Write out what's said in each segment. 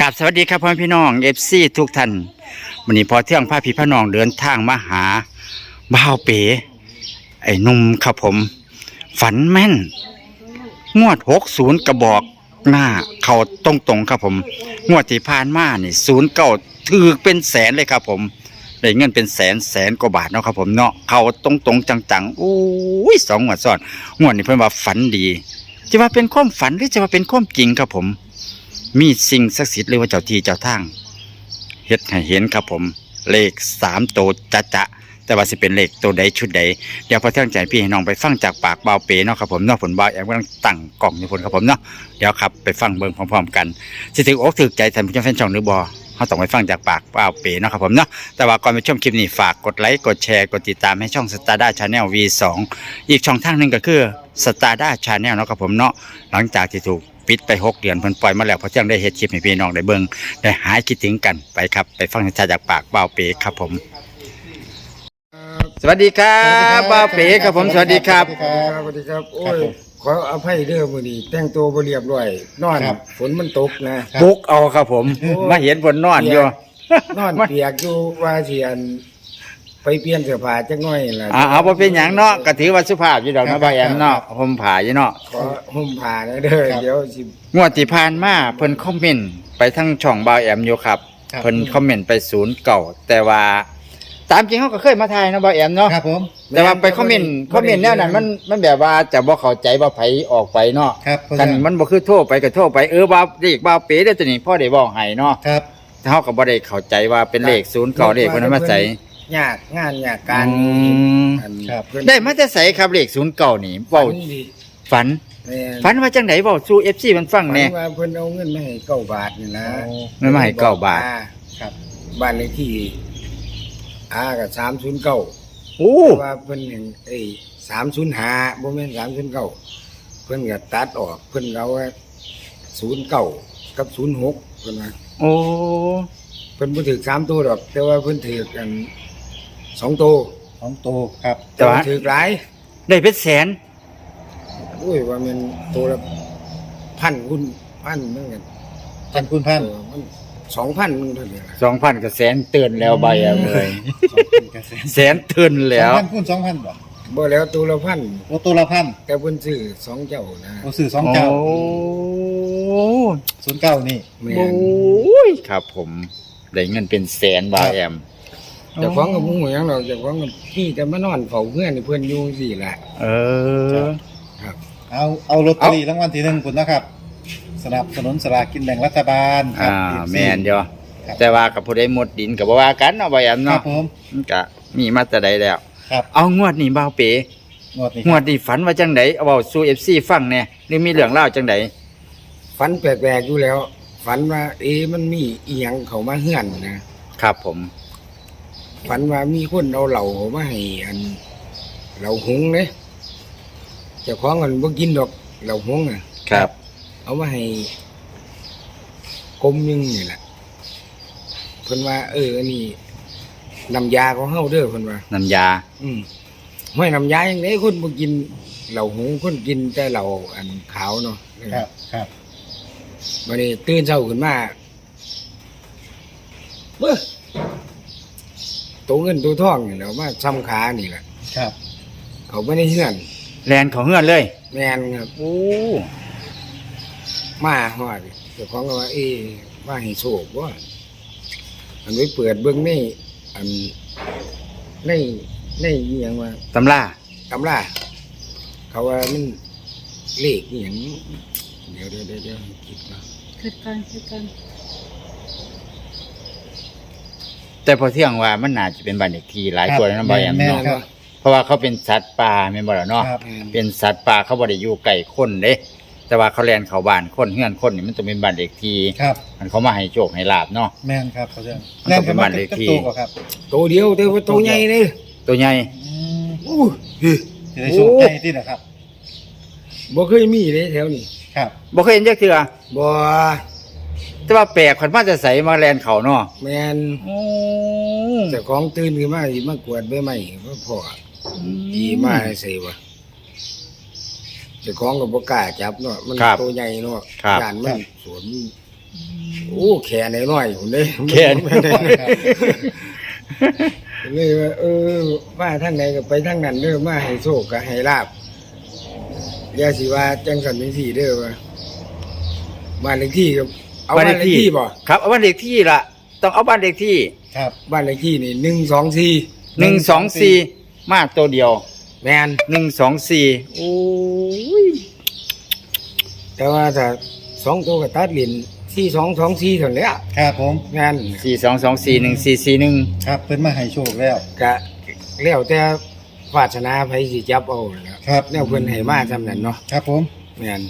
กับสวัสดีครับพ่อพี่น้องเอฟซีทุกท่านวันนี้พอเที่ยงพาพี่พี่น้องเดินทางมาหาบ่าวเป๋ไอ้นุ่มครับผม ฝันแม่น งวดหกศูนย์กระบอกหน้าเขาตรงตรงครับผม งวดที่ผ่านมานี่ศูนย์เก้าถือเป็นแสนเลยครับผมได้เงินเป็นแสนแสนกว่าบาทเนาะครับผมเนาะเขาตรงตรงจังๆโอ้ยสองงวดซ้อนงวดนี้เพิ่นว่าฝันดีจะว่าเป็นความฝันหรือจะว่าเป็นความจริงครับผม มีสิ่งศักดิ์สิทธิ์หรือว่าเจ้าที่เจ้าทางเฮ็ดให้เห็นครับผม เลขสามโตจะจะแต่ว่าสิเป็นเลขตัวใดชุดใดเดี๋ยวพอเที่ยงใจพี่ให้น้องไปฟังจากปากเบาเป๋เนาะครับผมเนาะผลบ่าวแอมกำลังตั้งกล่องอยู่ผลครับผมเนาะเดี๋ยวครับไปฟังเบิ่งพร้อมๆกันสิถึงอกถึกใจท่านผู้ชมแฟนช่องหรือบ่เขาต้องไปฟังจากปากเบาเป๋เนาะครับผมเนาะแต่ว่าก่อนไปชมคลิปนี้ฝากกดไลค์กดแชร์กดติดตามให้ช่องสตาร์ด้าชาแนล V2 อีกช่องทางหนึ่งก็คือสตาร์ด้าชาแนลเนาะครับผมเนาะหลังจากที่ถูกปิดไปหกเดือนเพิ่นปล่อยมาแล้วเพราะเที่ยงได้เฮ็ดคลิปให้พี่น้องได้เบิ่งได้หายคิดถึงกันไปครับ ไปฟังชัดๆจากปากเบาวเป๋ครับผม สวัสดีครับเบาวเป๋ครับผมสวัสดีครับสวัสดีครับสวัสดีครับโอ้ยขออภัยเด้อมื้อนี้แต่งตัวบ่เรียบร้อยนอนครับ ฝนมันตกนะปุกเอาครับผมโอ้มาเห็นบนนอนอยู่ นอนเปียกอยู่ว่าสิอัน ไปเปลี่ยนเสื้อผ้าจักหน่อยล่ะอ่าเอาบ่เป็นหยังเนาะก็ถือว่าสุภาพอยู่ดอกครัเนาะบ บ่าวแอมเนาะห่มผ้าอยู่เนาะขอห่มผ้านะเด้อครับ เดี๋ยวสิงวดที่ผ่านมาเพิ่นคอมเมนต์ไปทั้งช่องบ่าวแอมอยู่ครับครับ เพิ่นคอมเมนต์ไปศูนย์เก่าแต่ว่าตามจริงเขาก็เคยมาทายเนาะบ่าวแอมเนาะครับผมแต่ว่าไปคอมเมนต์คอมเมนต์แนวนั้นมันมันแบบว่าจะบ่เข้าใจว่าไผออกไปเนาะ ครับกันมันบ่คือโทรไปก็โทรไปเออบ่าวเรียกบ่าวเป๋ได้อตัวนี้พ่อได้บอกให้เนาะครับแต่เฮาก็บ่ได้เข้าใจว่าเป็นเลขศูนย์เก่าเลขเพิ่นเอามาใส่ ยากงานยากการอืม อันครับ เพิ่นได้มาแต่ใส่ครับเลขศูนย์เก่านี่เว้าฝันดีฝัน แม่นฝันว่าจังไดเว้าสู่ FC มันฟังฝันแหน่ว่าเพิ่นเอาเงินมาให้เก้าบาทนี่นะโอ้เงินมาให้เก้าบาท อ่ครับ บ้านเลขที่อากับ309โอ้ว่าเพิ่นเห็นเอ้สามศูนย์หาบ่แม่นสามศูนย์เก้าเพิ่นก็ตัดออกเพิ่นเอาไว้ศูนย์เก้ากับศูนย์หกเพิ่นว่าโอ้ เพิ่นบ่ถือสามตัวดอก แต่ว่าเพิ่นถือกัน สองตัวของโตครับแต่ว่าถือหลายได้เป็นแสนโอ้ยว่ามันตัวละพันคุณพันเหมือนกันพันคุณพันเออมันสองพันมันเท่านี้ล่ะ2,000ก็แสนเตือนแล้วใบอะเลยสองพันกับแสนแสนเตือนแล้วสองพันคูณสองพันบ่บ่แล้วตัวละพันโอ้ตัวละพันแต่เพิ่นซื้อสองเจ้านะโอ้สื่อสองเจ้าโอ้ศูนย์เก้านี่ แม่โอ้นยครับผม ได้เงินเป็นแสนบาทแอมเจ้าของก็บ่ฮู้หยังหรอกเจ้าของก็พี่แต่มานอนเฝ้าเพื่อนให้เพิ่นอยู่จังซี่แหละ เออ ครับ เอาเอาลอตเตอรี่รางวัลที่หนึ่งคุณนะครับสนับสนุนสลากกินแบ่งรัฐบาลครัอ่า บ แม่นเดียวครับ แต่ว่ากับผู้ใดหมดดินก็บ่ว่ากันเนาะใบแอมครัเนาะบผมมันก็มีมาแต่ใดแล้ว ครับเอางวดนี้บ่าวเป๋งวดนี้งวดนี้ฝันว่าจังไดเอาเว้าสู่ FC ฟังแหน่หรือมีเรื่องเล่าวจังได ฝันแปลกๆอยู่แล้ว ฝันว่า เอ๊ะมันมีอีหยังเข้ามาเฮือนนะครับผม ฝันว่ามีคนเอาเหล้าเข้ามาให้อันเหล้าหุงเด้เจ้าของมันบ่กินดอกเหล้าหุงอะ ครับ เอามาให้กลมหนึงนี่แหละเพิ่นว่า เอออันนี้น้ำยาของเฮาเด้อเพิ่นว่า น้ำยา อืมห้วยน้ำยาอย่างไดคนบ่กินเหล้าหุงคนกินแต่เหล้าอันขาวเนาะครับครับวันนี้ตื่นเช้าขึ้นมาเบ้อ ตัวเงินตัวทองนี่แหล้วมาซ้ำขานี่แหละครับ เขาไม่ได้เฮือนแลนของเฮือนเลย แมนครับโอ้ มาฮอดเจ้าของก็ว่า เอ๊ะว่าให้โชคว่าอันไว้เปิดเบื้องนี่อันในในอหย่างว่า ตำราตำราเขาว่ามันเลขอหย่างเดี๋ยวเดี๋ยวเดี๋ยวเดี๋ยวคิดก่อนคือกันคือกัน แต่พอเที่ยงว่ามันน่าจะเป็นบ้านเด็กที่หลายตัวแล้วนะบ่แอมแม่นเนาะครับ เพราะว่าเขาเป็นสัตว์ป่าแม่นบ่ล่ะเนาะครับแม่นเป็นสัตว์ป่าเขาบ่ได้อยู่ใกล้คนเด้แต่ว่าเขาแล่นเข้าบ้านคนเฮือนคนนี่มันต้องเป็นบ้านเด็กที่ครับมันเขามาให้โชคให้ลาบเนาะ แม่นครับเขาจะมันต้องเป็นบ้านเลขที่ ตัวกว่าครับตัวเดียวแต่ว่าตัวใหญ่เลยตัวใหญ่อืมอู้หูจะได้โชคใจที่นะครับ บ่เคยมีเลยแถวนี้ครับบ่เคยเห็นจักเทื่อบ่ แต่ว่าแปลกขันมาจะใส่มาแล่นเขาเนาะแมนโอ้เจ้าของตื่นขึ้นมาสิมากวาดใบไม้ก็พออีมาให้ใส่วะเจ้าของก็บ่กล้าจับเนาะมันตัวใหญ่เนาะครับ ยานมันสวนโอ้แขนน้อยๆผมเลยแขน เลยว่าเออมาทางไหนก็ไปทางนั้นเด้อมาให้โชคก็ให้ลาบอย่าสิว่าจังสันจังสี่เด้อว่าบ้านเลขที่ก็ เอาบ้านเลขที่บ่ครับเอาบ้านเลขที่ล่ะ ต้องเอาบ้านเลขที่ครับบ้านเลขที่นี่หนึ่งสองสี่หนึ่งสองสี่มาตัวเดียวแมนหนึ่งสองสี่โอ้ยแต่ว่าถ้าสองตัวก็ตัดเหรียญที่สองสองสี่เท่านั้นแหละครับผมแมนสี่สองสองสี่หนึ่งสี่สี่หนึ่งครับเพิ่นมาให้โชคแล้วก็แล้วแต่วาสนาไผสิจับเอาแหล้วครับแนวเพิ่นให้มาจำนั้นเนาะครับผมแม่น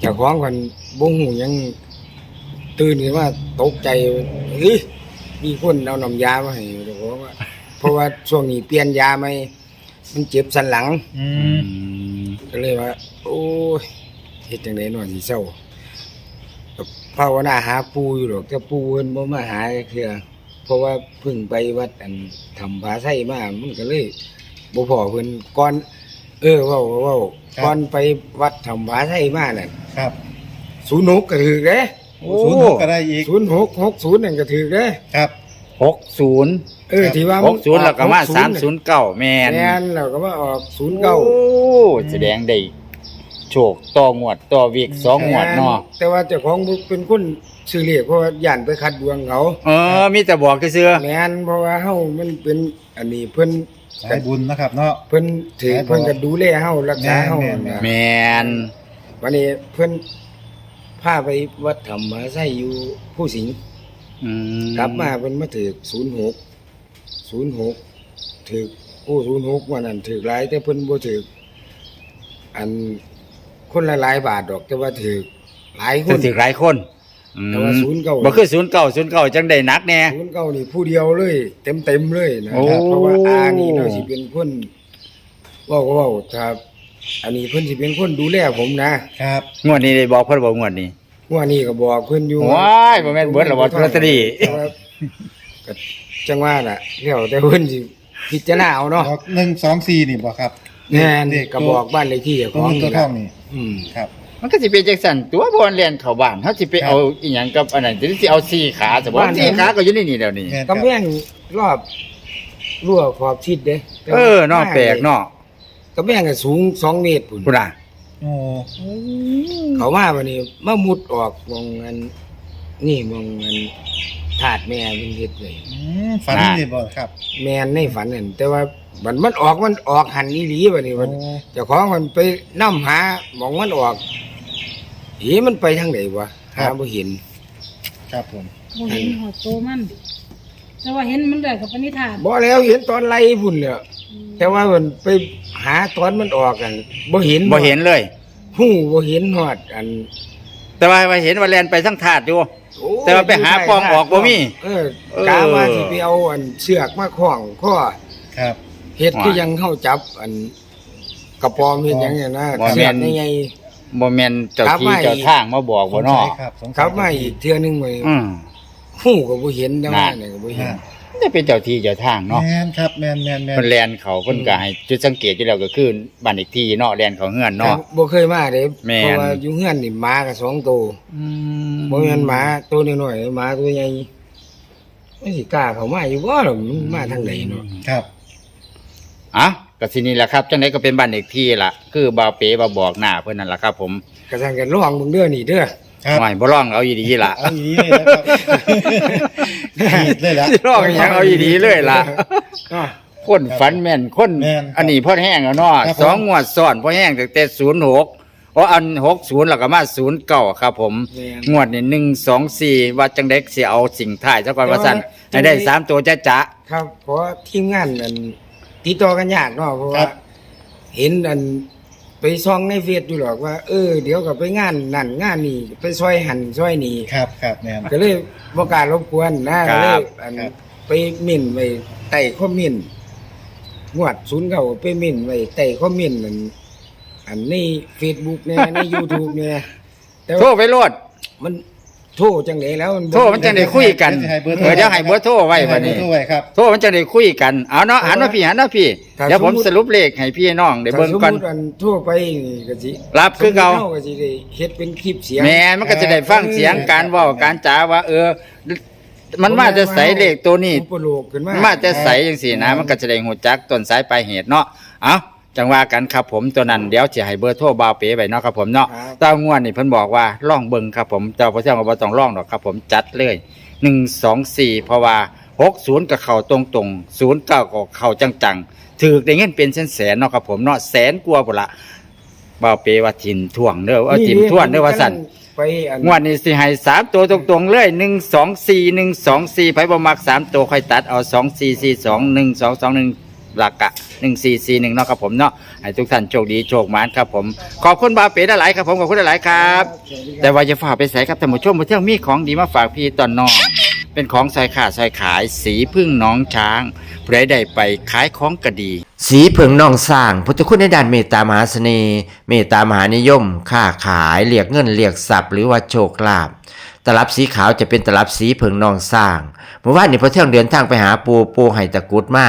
เจ้าของคนบ่ฮู้หยัง ตื่นขึ้นมาตกใจเฮ้ยมีคนเอาน้ำยามาให้เจ้าของว่าเพราะว่าช่วงนี้เปลี่ยนยาใหม่มันเจ็บสันหลังอืมก็เลยว่า โอ้ยเฮ็ดจังได๋เนาะสิเศร้าก็ภาวนาหาปู่อยู่ดอกแต่ปู่เพิ่นบ่มาหาจักเทื่อเพราะว่าเพิ่งไปวัดอันทำภาไสมามันก็เลยบ่พอเพิ่นก่อน เออเว้าเว้าก่อนไปวัดทำภาไสมานั่นครับ06ก็ถือเด้ โอ้ศูนย์หกก็ได้อีก06 60นั่นก็ถือเด้ครับ หกศูนย์เออที่ว่าหกศูนย์แล้วก็มาสามศูนย์นย์เก้าแมนแม่นแล้วก็มาออกโอ้09แสดงได้โชคต่องวดต่อวิกสองงวดเนาะแต่ว่าเจ้าของเป็นคนซื้อเลขเพราะว่าย่านไปคัดดวงเขาเออมีแต่บอกเสื้อแม่นเพราะว่าเฮามันเป็นอันนี้เพิ่นสายบุญนะครับเนาะเพิ่นถือแม่นบ่เพิ่นก็ดูแลเฮารักษาเฮาแม่นนะแมนวันนี้เพิ่น พาไปวัดธรรมไสยอยู่ผู้สิงห์อืมกลับมาเพิ่นมาถือ06 06ถือโอ้06วันนั้นถือหลายแต่เพิ่นบ่ถืออันคนละหลายบาทดอก แต่ว่าถือหลายคคือน ถือหลายคนอืมแต่ว่าศูนย์เก้าบ่คือศูนย์เก้าศูนย์เก้าจังได้หนักแน่ ศูนย์เก้านี่ผู้เดียวเลย เต็มๆเลยนะโอ้ เพราะว่าอานี่เนาะสิเป็นคนเว้าก็เว้าถ้า อันนี้เพิ่นสิเป็นคนดูแลผมนะครับ งวดนี้ได้บอกเพิ่นบอกงวดนี้ว่านี่ก็บอกเพิ่นอยู่ว้ายบ่แม่นเบิดหรอกว่าลอตเตอรี่แต่ว่าก็จังว่าน่ะแล้วแต่เพิ่นสิพิจารณาเอาเนาะ บอกหนึ่งสองสี่นี่บ่ครับแน่นเด็กก็บอกบ้านเลขที่เจ้าขตัวองเงินตัวทองนี่อืมครับ มันก็สิเป็นจังซั่นตัวบ่เรียนเข้าบ้านเฮาสิไปครับเอาอีหยังกับอันนั้นสิเอาสี่ขาสมมุติบ้านสี่ขาก็อยู่ในนี่แล้วนี่ แม่นครับกำแพงรอบรั้วขอบชิดเด้แต่ว่าเออเนาะแปลกเนาะ กำแพงก็สูง2เมตรพุ่นพุ่นน่ะโอ้เขามาวันนี้มามุดออกมองอันนี่มองอันถาดแม่เป็นเฮ็ดเลยอืมฝันนี่บ่ครับแม่นในฝันนั่นแต่ว่ามันมันออกมันออกหันอีหลีบัดนี้มันโอ้เจ้าของมันไปนำหาหมองมันออกเฮ้มันไปทางไหนวะหาบ่เห็น ครับผมบ่เห็นหัวโตมัน แต่ว่าเห็นมันได้กับปณิธานบ่แล้วเห็นตอนไล่พุ่นเนี่ย แต่ว่ามันไปหาตอนมันออกกันบ่เห็นบ่เห็นเลยฮู้บ่เห็นฮอดอัน แต่ว่าว่าเห็นว่าแลนไปทั้งถาดอยู่ โอ้แต่ว่าไปหาปองออกบ่มีเออเออ กาว่าสิไปเอาอันเชือกมาคล้องข้อครับ เฮ็ดว่าคือยังเข้าจับ อัน กระปอมเฮ็ดหยังเนี่ยนะว่าเสียบแม่นใหญ่บ่แม่นเจ้าครับที่ไม่ เจ้าทางมาบอกสบ่งเนาะสัยครับสงสัยๆกลับมาอีกเทื่อนึงไว้อืมฮู้ก็บ่เห็นแต่ว่านั่นเนี่ยก็บ่เห็น อ่า จะเป็นเจ้าที่เจ้าทางเนาะแม่นครับแม่นแม่นแม่นเพิ่นแลนเขาเพิ่นก็ให้จุดสังเกตอยู่แล้วก็คือบ้านอีกที่เนาะแลนเขาเฮือนเนาะ บ่เคยมาเด้แม่น เพราะว่าอยู่เฮือนนี่หมาก็สองตัวบ่แม่นหมาตัวน้อยๆหมาตัวใหญ่มันสิกล้าเข้ามาอยู่บ่ล่ะมันมาทางไหนเนาะครับ อะก็ทีนี้แหละครับจังไดก็เป็นบ้านอีกที่ล่ะ คือบ่าวเป๋บ่าบอกหน้าเพิ่นนั่นล่ะครับ ผมก็สั่งกันลองเบิ่งเด้อนี่เด้อ ครับไม่บ่ร้องเอาอีดีล่ะเอาอย่างนี้เลยนะครับผิดเลยละ สิร้องอีหยังเอาอีดีเลยล่ะเนาะคนฝันแม่นคนแม่นครับอันนี้พ่อแห้งแล้วเนาะครับผม สองงวดซ้อนพ่อแห้งตั้งแต่06เพราะอัน60แล้วก็มา09ครับผม แม่น งวดนี่1 2 4ว่าจังได๋สิเอาสิ่งท้ายซะก่อนว่าซั่นแต่ให้ว่าได้สามตัวจ๊ะจ๊ะครับเพราะทีมงานอันติดต่อกันยากเนาะเพราะครัว่าบ เห็นอัน ไปซ่องในเฟซอยู่หรอกว่าเออเดี๋ยวก็ไปงานนั่นงานนี่ไปซอยหันซอยนี่ครับครับแม่น ก็เลยบ่กล้ารบกวนนะก็เลยอันครับ ไปหมิ่นไว้ใต้คอมเมนต์งวดศูนย์เก่าไปหมิ่นไว้ใต้คอมเมนต์อันอันใน Facebook เนี่ยใน YouTube เนี่ยแต่โทรว่าไปโลดมัน โทรจังไดแล้วมันบ่โทรมันจังได้คุยกันเดี๋ยวให้เบอร์โทรเออเดี๋ยวให้เบอร์โทรไว้บัดนี้ให้เบอร์โทรไว้ครับ โทรมันจังได้คุยกันเอาเนาะหันมาพี่หันมาพี่ถ้าเดี๋ยวผมสมมุติสรุปเลขให้พี่น้องได้ถ้าเบิ่งสมก่อนมุติอันโทรไปนี่ก็สิรับคือเก่า สมมุติก็สิได้เฮ็ดเป็นคลิปเสียง แม่นมันก็จะได้ฟังเสียงการเว้าการจาว่า เออ มันมาจะใส่เลขตัวนี้ อุปโลกขึ้นมา มาแต่ใสจังสี่นะ มันก็จะได้หูจักต้นสายปลายเหตุเนาะ เอา จังว่ากันครับผมตัวนั้นเดี๋ยวจะให้เบอร์โทรบ่าวเป๋ไปเนาะครับผมเนาะครับตางวดนี่เพิ่นบอกว่าล่องเบิ่งครับผมเจ้าพระเจ้าก็บ่ต้องล่องดอกครับผมจัดเลย1 2 4เพราะว่า60ก็เข้าตรงๆ09ก็เข้าจังๆถือได้เงินเป็นแสนๆเนาะครับผมเนาะแสนกว่าพุ่นละบ่าวเป๋ว่าทิมท่วงเด้อเอาทิมท่วนเด้อว่าสั่น ไปอันงวดนี้สิให้สามตัวตรงๆเลยหนึ่งสองสี่หนึ่งสองสี่ไพ่บมักสามตัวค่อยตัดเอาสองสี่สี่สองหนึ่งสองสองหนึ่ง หลักกะหนึ่งสี่สี่หนึ่งเนาะครับผมเนาะให้ทุกท่านโชคดีโชคหมานครับผม ขอบคุณบาเป๋หลายๆครับผมขอบคุณหลายๆครับ แต่ว่าจะฝากไปใส่ครับท่านผู้ชมมาเที่ยวมีของดีมาฝากพี่ตอนน้องเป็นของซอยขาดซอยขาย สีพึ่งน้องช้างผู้ใดได้ไปขายของก็ดี สีเผิงน้องสร้าง พุทธคุณในด้านเมตตามหาเสน่ห์เมตตามหานิยมค้าขายเรียกเงินเรียกทรัพย์หรือว่าโชคลาภตลับสีขาวจะเป็นตลับสีเผิงน้องสร้างเมื่อวานนี้พอเที่ยงเดินทางไปหาปูปูไห้ตะกุดมา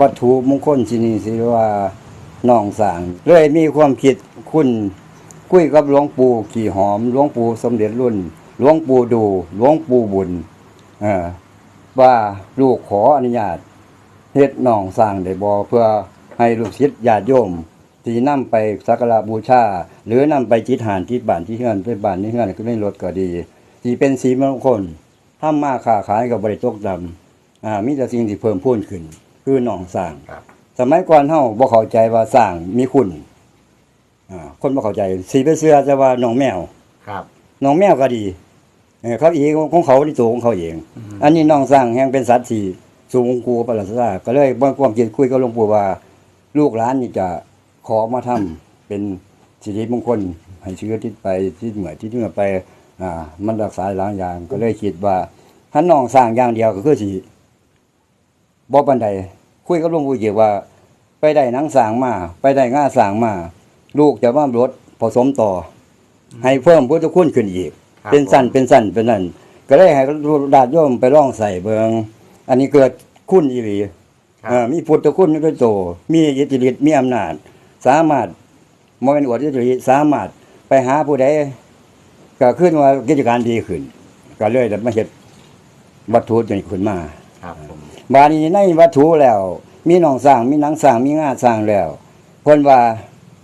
วัตถุมงคลที่นี่สิว่าน้องสางเลยมีความคิดคุณคุยกับหลวงปู่ขี่หอมหลวงปู่สมเด็จรุ่นหลวงปู่ดูหลวงปู่บุญออว่าลูกขออนุญาตเฮ็ดน้องสร้างได้บ่เพื่อให้ลูกศิษย์ญาติโยมที่นำไปสักการะบูชาหรือนำไปจิตหานที่บ้านที่เฮือนไปบ้านที่เฮือนก็ไม่ลดก็ดีที่เป็นสีมงคลทำมาค้าขายกับบริตกดำอ่ามีแต่สิ่งที่เพิ่มพูนขึ้น คือหนองสร้างสมัยก่อนเฮาบ่เข้าใจว่าสร้างมีคุณอ่าคนบ่เข้าใจสีไปเสื้อจะว่าหนองแมวครับ หนองแมวก็ดีเออเขาเองของเขาที่ตัวของเขาเองอันนี้หนองสร้างแห่งเป็นสัตว์ที่สูงกูประหลาดซาก็เลยบ่ความคิดคุยกับหลวงปู่ว่า ลูกหลานนี่จะขอมาทำเป็นสิริมงคลให้เชื้อทิศไปที่เหมือที่เหนือไปอ่ามันรักษาหลายอย่างก็เลยคิดว่าถ้าน้องสร้างอย่างเดียวก็คือสิบ่ปานใด คุยกับหลวงปู่เกี่ยวว่า ไปได้หนังสร้างมา ไปได้ง่าสร้างมา ลูกจะมารถผสมต่ออให้เพิ่มพุทธคุณขึ้นอีก ครับเป็นสั้นเป็นสั้นเป็นนั่นก็เลยให้ดาดโยมไปลองใส่เบิงอันนี้เกิดคุณอีหลีครับ เอ่อมีพุทธคุณด้วยโต มีอิทธิฤทธิ์มีอำนาจ สามารถมเป็นอวดอิทธิฤทธิ์สามารถไปหาผู้ใดก็ขึ้นว่ากิจการดีขึ้น ก็เลยได้มาเฮ็ดวัตถุจนขึ้นมา ครับผมบาดนี้ในวัตถุแล้ว มีหนองสร้างมีหนังสร้างมีงาสร้างแล้วเพิ่นว่า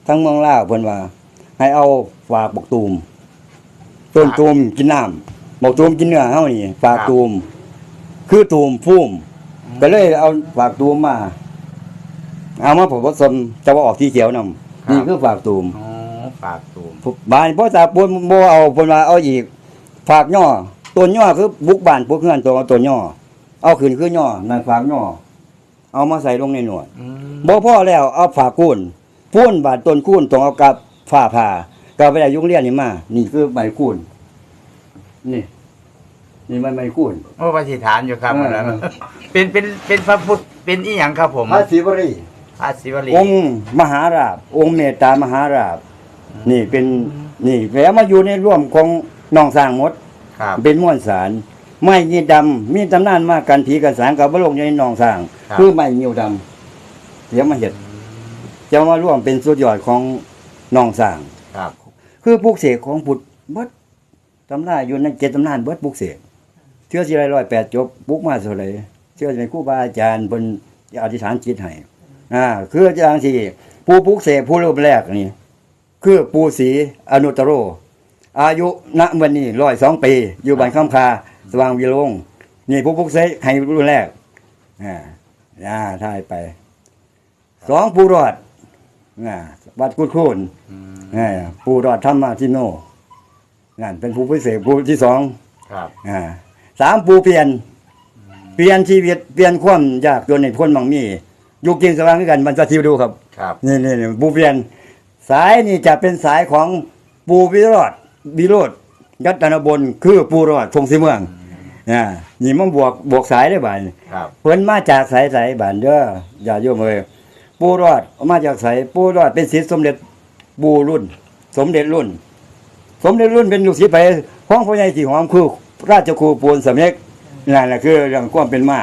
ทั้งเมืองลาวเพิ่นว่า ให้เอาฝากบกตูมต้นตูมกินน้ำบกตูมกินเนื้อเฮานี่ฝากตูม คือตูมพุ่มก็เลยเอาฝากตูมมา เอามาผสมจะว่าออกที่เขียวนำนี่คือฝากตูมอ๋อฝากตูมบ้านพ่อตาปูนบ่เอาเพิ่นว่าเอาอีกฝากย่อต้นย่อคือบุกบ้านพวกเฮือนตัวเอาต้นย่อ เอาขึ้นคือย่อนั่นฝากย่อเอามาใส่ลงในหนวดบ่พอแล้วเอาฝากคูนพูนบาดต้นคูนต้องเอากับฝ้าผ่าก็ไปได้ยุงเรียนนี่มา นี่คือใบคูนนี่นี่มันใบคูนโอ้ปฏิฐานอยู่ครับเอออันนั้นเป็นเป็นเป็นพระพุทธเป็นอีหยังครับผมพระศิวรีพระศิวลีองค์มหาราบ องค์เมตตามหาราบ นี่เป็นนี่แล้วมาอยู่ในร่วมของน้องสร้างหมดครับเป็นม้วนสาร ไม้ยีดำมีตำนานมากกันผีกันสางกับบลงอยู่ในหนองสร้าง ครับ คือไม้ยิวดำเดี๋ยวมาเห็ดจะมาร่วมเป็นสุดยอดของหนองสร้าง ครับ คือปลูกเสกของพุทธเบิดตำนานอยู่ในเจ็ดตำนานเบิดปลูกเสกเชื่อสิไรร้อยแปดจบปลูกมาเท่าไหรเชื่อสิเป็นครูบาอาจารย์บนอธิษฐานจิตให้อ่าคืออาจารย์ที่ผู้ปลูกเสกผู้รูปแรกนี่ คือปูศรีอนุตตโร อายุณวันนี้ร้อยสองปี อยู่บ้านข้ามคา สว่างวิโรงนี่ผู้พุกเสกให้รุ่นแรกอ่าอ่าท่ายไป สองผู้รอดอ่าวัดกุดคูนอ่าผู้รอดธรรมาทิโนนั่นเป็นผู้พิเศษผู้ที่สองครับอ่าสามปูเปลี่ยน เปลี่ยนชีวิตเปลี่ยนความยากจนในพ้นบางมียุคจริงสว่างคือกันมันจะทิวดูครับครับนี่นี่นี่ปูเปลี่ยน สายนี่จะเป็นสายของปูวิโรธวิโรธ ยัตนบนคือปูรอดทงสีเมืองอ่านี่มันบวกบวกสายได้บ่ายครับเพิ่นมาจากสายสายบ้านเด้ออย่าโยมเอ้ยปูรอดมาจากสายปูรอดเป็นศิษย์สมเด็จปูรุ่น สมเด็จรุ่น สมเด็จรุ่นเป็นลูกศิษย์ไปห้องพ่อใหญ่สีหอมคือราชครูปูนสำเร็จนั่นแหละคือเรื่องความเป็นมา